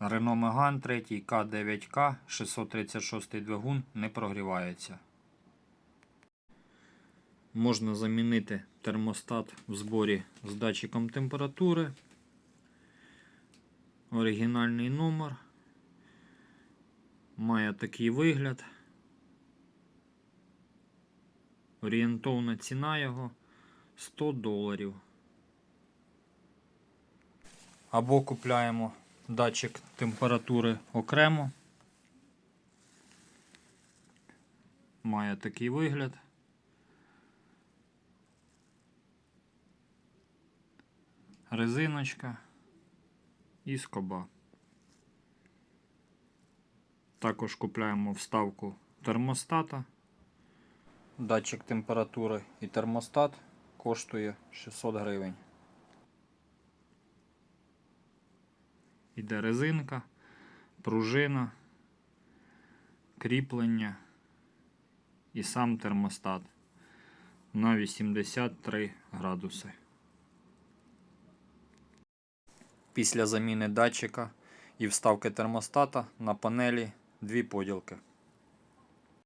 Renault Megane 3 К9К 636 двигун не прогрівається. Можна замінити термостат в зборі з датчиком температури. Оригінальний номер. Має такий вигляд. Орієнтовна ціна його 100 доларів. Або купляємо датчик температури окремо. Має такий вигляд. Резиночка і скоба. Також купляємо вставку термостата. Датчик температури і термостат коштує 600 гривень. Іде резинка, пружина, кріплення і сам термостат на 83 градуси. Після заміни датчика і вставки термостата на панелі дві поділки.